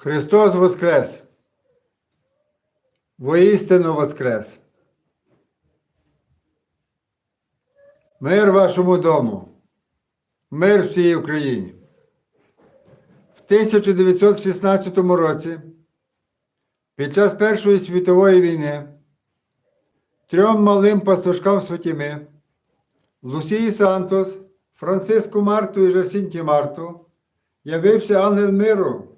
Христос Воскрес! Воістину Воскрес! Мир вашому дому! Мир всій Україні! В 1916 році під час Першої світової війни трьом малим пастушкам Святіми Лусії Сантос, Франциску Марту і Жасінті Марту явився ангел миру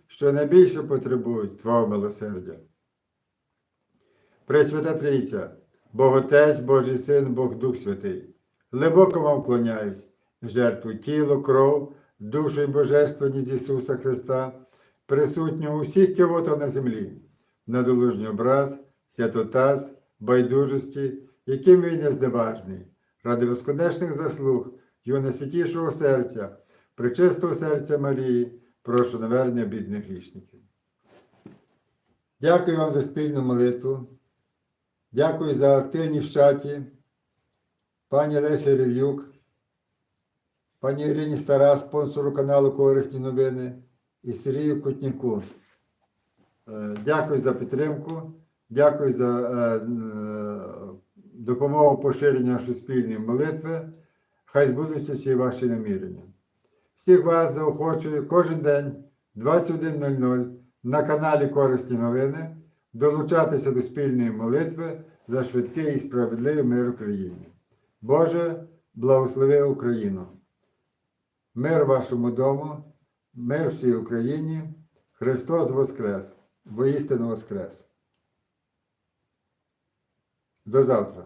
що найбільше потребують Твого милосердя. Пресвята Трійця, Бог Отець, Божий Син, Бог Дух Святий, глибоко вам вклоняюсь, жертву тіло, кров, душу і божественність Ісуса Христа, присутнього у всіх кивотах на землі, надолужній образ, святотаз, байдужості, яким він не зневажний, ради безконечних заслуг Його найсвятішого серця, пречистого серця Марії, прошу навернення бідних грішників. Дякую вам за спільну молитву. Дякую за активність в чаті. Пані Лесі Рев'юк, пані Ірині Стара, спонсору каналу Корисні новини і Сергію Кутніку. Е, Дякую за підтримку, дякую за е, е, допомогу поширення нашої спільної молитви. Хай збудуться всі ваші намірення. Всіх вас заохочую кожен день 21.00 на каналі Корисні новини долучатися до спільної молитви за швидкий і справедливий мир Україні. Боже, благослови Україну! Мир вашому дому, мир всій Україні, Христос Воскрес, воістину Воскрес. До завтра.